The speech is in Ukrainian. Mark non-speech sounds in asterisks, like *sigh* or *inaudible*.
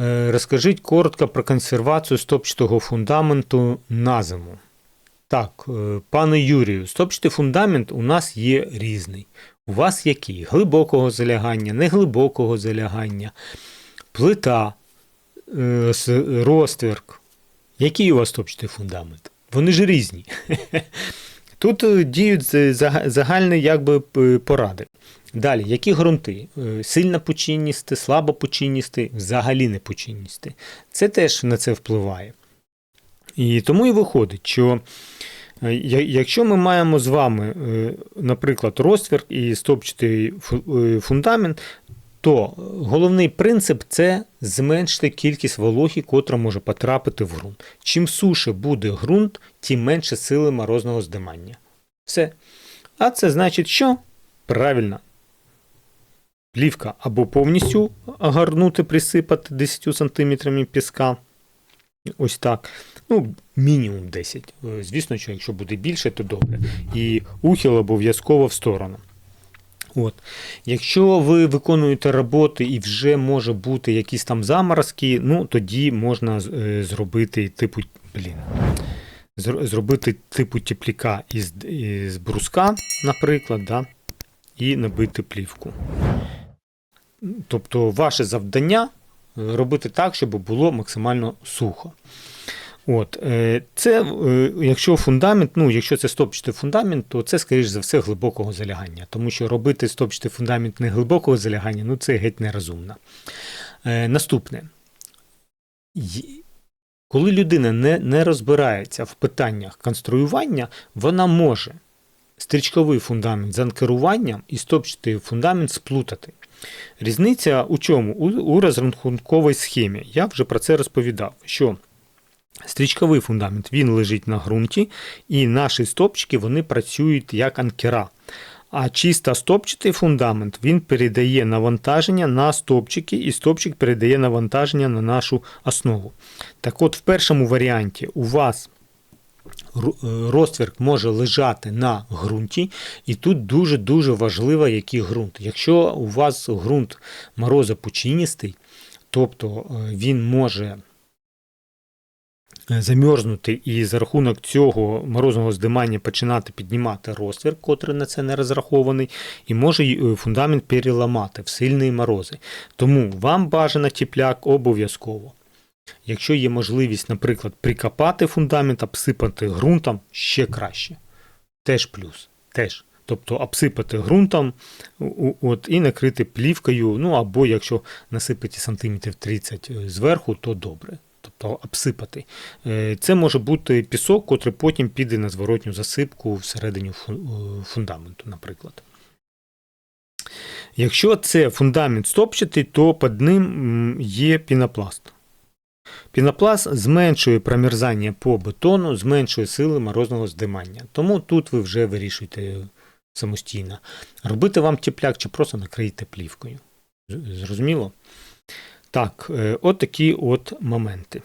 Е, Розкажіть коротко про консервацію стопчатого фундаменту на зиму. Так, е, пане Юрію, стопчатий фундамент у нас є різний. У вас який? Глибокого залягання, неглибокого залягання, плита, е, розтверк. Який у вас стопчатий фундамент? Вони ж різні. *laughs* Тут діють загальні якби, поради. Далі, які ґрунти? Е, Сильно пучиністі, слабо пучиністі, взагалі не пучиністі. Це теж на це впливає. І тому і виходить, що е, якщо ми маємо з вами, е, наприклад, розтвір і стопчатий фундамент, то головний принцип це зменшити кількість вологі, котра може потрапити в ґрунт. Чим суше буде ґрунт, тим менше сили морозного здимання. Все. А це значить, що? Правильно. Плівка або повністю огорнути, присипати 10 см піска. Ось так. Ну, мінімум 10. Е, Звісно, що якщо буде більше, то добре. І ухил обов'язково в сторону. От. Якщо ви виконуєте роботи і вже може бути якісь там заморозки, ну тоді можна е, зробити типу, блін, зр- зробити типу тепліка із, із бруска, наприклад, да, і набити плівку. Тобто ваше завдання е, робити так, щоб було максимально сухо. От, е, це, е, якщо фундамент, ну, якщо це стопчатий фундамент, то це, скоріш за все, глибокого залягання. Тому що робити стопчатий фундамент не глибокого залягання, ну це геть нерозумно. Наступне. Коли людина не, не розбирається в питаннях конструювання, вона може стрічковий фундамент з анкеруванням і стопчатий фундамент сплутати. Різниця у чому? У, розрахунковій схемі. Я вже про це розповідав, що стрічковий фундамент він лежить на ґрунті, і наші стопчики вони працюють як анкера. А чисто стопчатий фундамент він передає навантаження на стопчики, і стопчик передає навантаження на нашу основу. Так от, в першому варіанті у вас розтвірк може лежати на ґрунті, і тут дуже-дуже важливо, який ґрунт. Якщо у вас ґрунт морозопучиністий, тобто е, він може е, замерзнути і за рахунок цього морозного здимання починати піднімати розтвір, котрий на це не розрахований, і може е, фундамент переламати в сильні морози. Тому вам бажано тіпляк обов'язково. Якщо є можливість, наприклад, прикопати фундамент, обсипати ґрунтом, ще краще. Теж плюс. Теж. Тобто обсипати ґрунтом от, і накрити плівкою, ну або якщо насипати сантиметрів 30 зверху, то добре. Тобто обсипати. Е, Це може бути пісок, котрий потім піде на зворотню засипку всередині е, фундаменту, наприклад. Якщо це фундамент стопчатий, то під ним є пінопласт. Пінопласт зменшує промерзання по бетону, зменшує сили морозного здимання. Тому тут ви вже вирішуєте самостійно. Робити вам тепляк чи просто накриєте плівкою. Зрозуміло? Так, е, от такі от моменти.